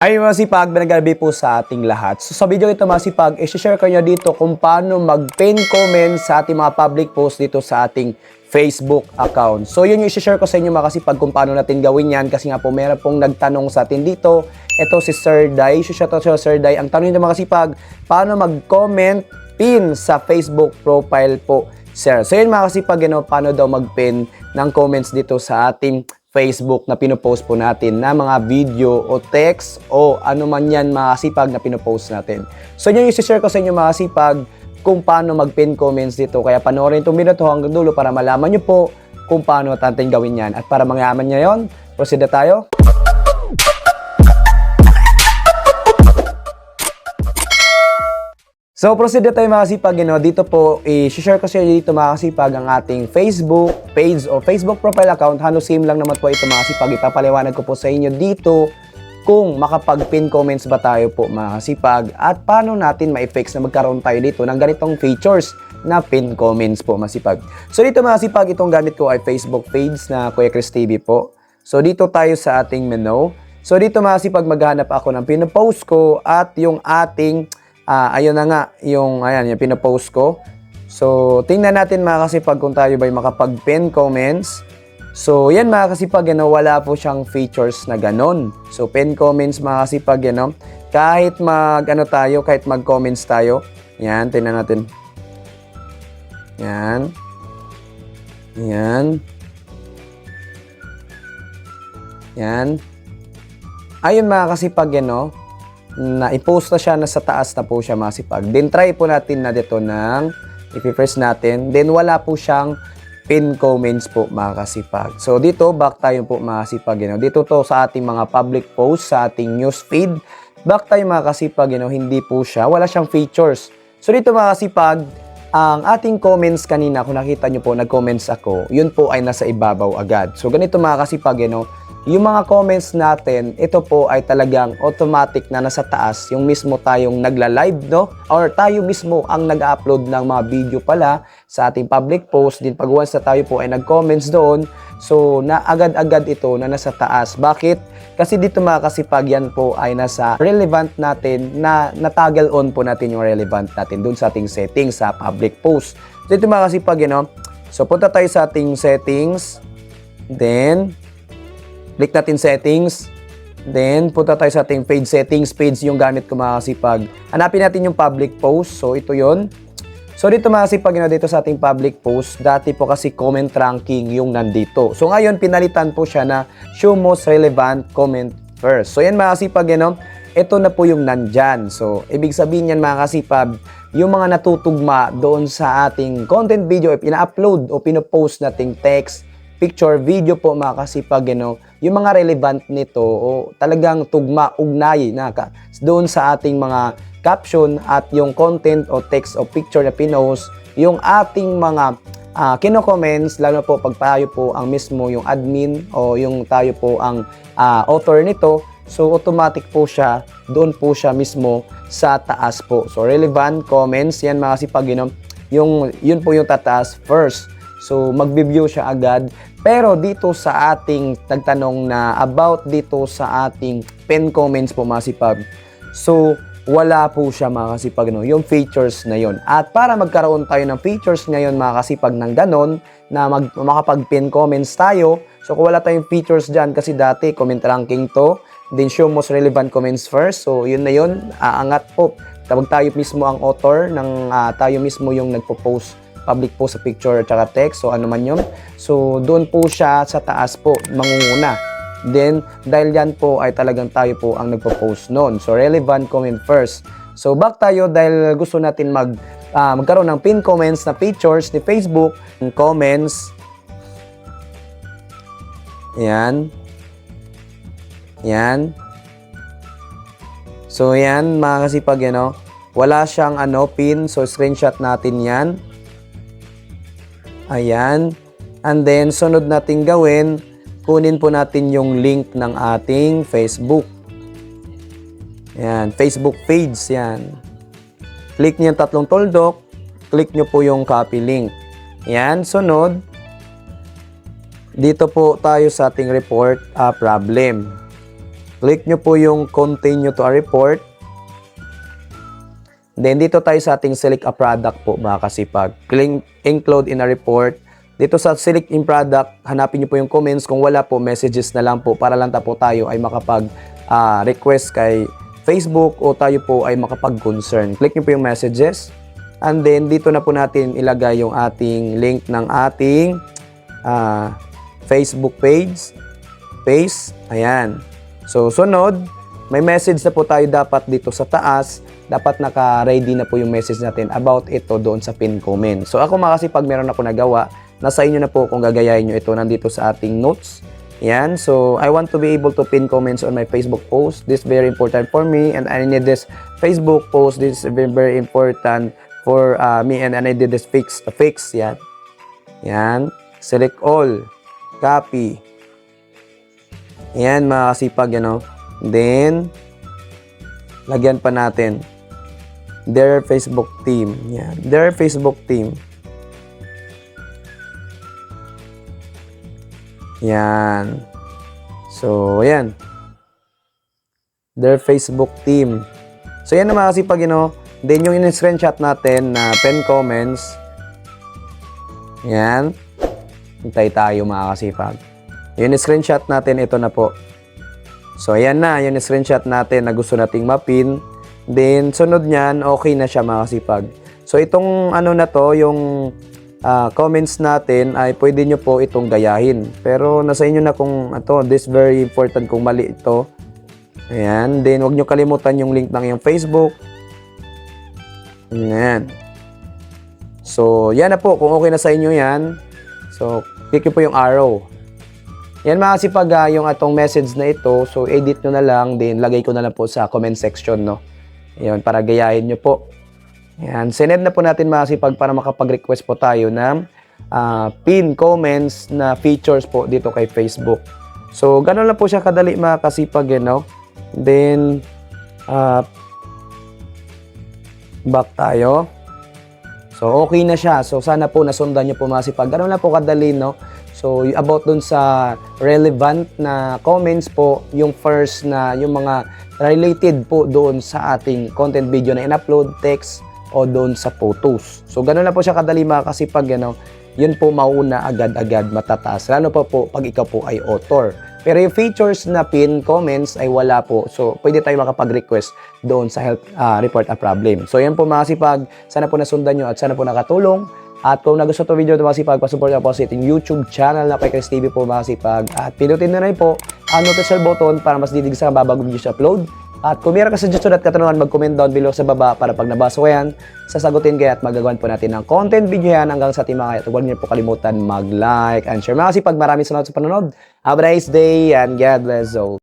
Ay mga sipag, binagabi po sa ating lahat. So sa video ito mga sipag, i-share ko nyo dito kung paano mag-pin comment sa ating mga public post dito sa ating Facebook account. So yun yung i-share ko sa inyo mga kasipag kung paano natin gawin yan kasi nga po meron pong nagtanong sa atin dito. Ito si Sir Dai. Shout out sa Sir Dai. Ang tanong nito mga kasipag, paano mag-comment pin sa Facebook profile po sir. So yun mga kasipag, you know, paano daw mag-pin ng comments dito sa ating Facebook na pinopost po natin na mga video o text o ano man yan mga kasipag na pinopost natin. So yun yung isi-share ko sa inyo mga kasipag kung paano mag-pin comments dito. Kaya panoorin itong video to hanggang dulo para malaman nyo po kung paano natin gawin yan. At para mangayaman nyo yun, proceed na tayo. So, proceed na tayo mga kasipag. You know, dito po, i-share ko sa inyo dito mga kasipag ang ating Facebook page o Facebook profile account. Halos same lang naman po ito mga kasipag. Ipapaliwanag ko po sa inyo dito kung makapag-pin comments ba tayo po mga kasipag at paano natin ma-effects na magkaroon tayo dito ng ganitong features na pin comments po masipag. So dito mga kasipag, itong gamit ko ay Facebook page na Kuya Chris TV po. So dito tayo sa ating menu. So dito mga kasipag, maghanap ako ng pinopost ko at yung ating Ah, ayun na nga, yung, ayan, yung pinopost ko. So, tingnan natin mga kasipag kung tayo ba'y makapag-pin comments. So, yan mga kasipag, ano, wala po siyang features na ganon. So, pin comments mga kasipag, ano, kahit mag, ano tayo, kahit mag-comments tayo. Yan, tingnan natin. Yan. Yan. Yan. Ayun mga kasipag, ano, na i-post na siya na sa taas na po siya masipag. Then try po natin na dito ng i-press natin. Then wala po siyang pin comments po mga kasipag. So dito back tayo po mga kasipag. You know. Dito to sa ating mga public post sa ating news feed. Back tayo mga kasipag. You know. Hindi po siya. Wala siyang features. So dito mga kasipag, ang ating comments kanina, kung nakita nyo po, nag-comments ako, yun po ay nasa ibabaw agad. So ganito mga kasipag, you know, yung mga comments natin, ito po ay talagang automatic na nasa taas, yung mismo tayong nagla-live, no? Or tayo mismo ang nag-upload ng mga video pala sa ating public post. Din pag once na tayo po ay nag-comments doon, so na agad-agad ito na nasa taas. Bakit? Kasi dito mga kasipag yan po ay nasa relevant natin na natagal on po natin yung relevant natin doon sa ating settings sa public post. So dito mga kasipag, you know, so punta tayo sa ating settings, then Click natin settings. Then, punta tayo sa ating page settings. Page yung gamit ko mga. Hanapin natin yung public post. So, ito yon. So, dito mga kasipag, dito sa ating public post, dati po kasi comment ranking yung nandito. So, ngayon, pinalitan po siya na show most relevant comment first. So, yan mga kasipag, yun, ito na po yung nandyan. So, ibig sabihin yan mga yung mga natutugma doon sa ating content video, ina-upload o pinopost nating text, picture, video po mga kasipag, you know, yung mga relevant nito o talagang tugma, ugnay na ka, doon sa ating mga caption at yung content o text o picture na pinost, yung ating mga uh, kino-comments, lalo po pag tayo po ang mismo yung admin o yung tayo po ang uh, author nito, so automatic po siya, doon po siya mismo sa taas po. So relevant comments, yan mga know, yung, yun po yung tataas first. So, magbe-view siya agad. Pero dito sa ating nagtanong na about dito sa ating pen comments po mga sipag. So, wala po siya mga kasipag no, yung features na yon. At para magkaroon tayo ng features ngayon mga kasipag ng ganon na mag, makapag-pin comments tayo. So, kung wala tayong features dyan kasi dati comment ranking to, then show most relevant comments first. So, yun na yun, aangat po. Tawag tayo mismo ang author ng uh, tayo mismo yung nagpo-post public post sa picture at text, so ano man yun. So, doon po siya sa taas po, mangunguna. Then, dahil yan po ay talagang tayo po ang nagpo-post noon. So, relevant comment first. So, back tayo dahil gusto natin mag, uh, magkaroon ng pin comments na pictures ni Facebook. Comments. Yan. Yan. So, yan, mga kasipag, yan, no? Wala siyang ano, pin. So, screenshot natin yan. Ayan. And then, sunod natin gawin, kunin po natin yung link ng ating Facebook. Ayan, Facebook page, yan. Click niyo yung tatlong tuldok, click nyo po yung copy link. Yan, sunod. Dito po tayo sa ating report uh, problem. Click nyo po yung continue to a report. Then dito tayo sa ating select a product po mga kasipag. Click include in a report. Dito sa select in product, hanapin nyo po yung comments. Kung wala po, messages na lang po para lang po tayo ay makapag ah, request kay Facebook o tayo po ay makapag-concern. Click nyo po yung messages. And then dito na po natin ilagay yung ating link ng ating ah, Facebook page. Paste. Ayan. So, sunod, may message na po tayo dapat dito sa taas. Dapat naka-ready na po yung message natin about ito doon sa pin comment. So, ako mga pag meron ako nagawa, nasa inyo na po kung gagayahin nyo ito nandito sa ating notes. Yan. So, I want to be able to pin comments on my Facebook post. This is very important for me and I need this Facebook post. This is very, very important for uh, me and, and I did this fix. fix. Yan. Yan. Select all. Copy. Yan, mga kasipag, ano. Then, lagyan pa natin. Their Facebook team. Yan. Their Facebook team. Yan. So, ayan. Their Facebook team. So, yan na mga kasipag, ano. Then, yung in-screenshot natin na pen comments. Yan. Hintay tayo mga kasipag. Yung screenshot natin, ito na po. So, ayan na, yung screenshot natin na gusto nating mapin. Then, sunod niyan, okay na siya mga kasipag. So, itong ano na to, yung ah, comments natin ay pwede nyo po itong gayahin. Pero, nasa inyo na kung ito, this very important kung mali ito. Ayan. Then, huwag nyo kalimutan yung link ng yung Facebook. Ayan. So, yan na po. Kung okay na sa inyo yan, so, click po yung arrow. Yan mga kasipag, ah, yung atong message na ito, so edit nyo na lang, then lagay ko na lang po sa comment section, no? Yan, para gayahin nyo po. Yan, sinend na po natin mga kasipag para makapag-request po tayo ng ah, pin comments na features po dito kay Facebook. So, ganun lang po siya kadali mga kasipag, you know? Then, ah, back tayo. So, okay na siya. So, sana po nasundan niyo po mga sipag. Ganun lang po kadali, no? So, about dun sa relevant na comments po, yung first na, yung mga related po doon sa ating content video na in-upload, text, o doon sa photos. So, ganun lang po siya kadali mga kasipag, ano? Yun po mauna agad-agad matataas. Lalo pa po pag ikaw po ay author. Pero yung features na pin comments ay wala po. So, pwede tayo makapag-request doon sa help ah, report a problem. So, yan po mga kasipag. Sana po nasundan nyo at sana po nakatulong. At kung nagustuhan to video ito mga kasipag, pasupport na po sa ating YouTube channel na kay Chris TV po mga kasipag. At pinutin na rin po ang notification button para mas didig sa babagong video sa upload. At kung meron ka suggestion at katanungan, mag-comment down below sa baba para pag nabasa ko yan, sasagutin kayo at magagawan po natin ng content video yan hanggang sa ating mga kaya. Huwag niyo po kalimutan mag-like and share. Mga kasipag, maraming salamat sa panonood. Have a nice day and God bless all.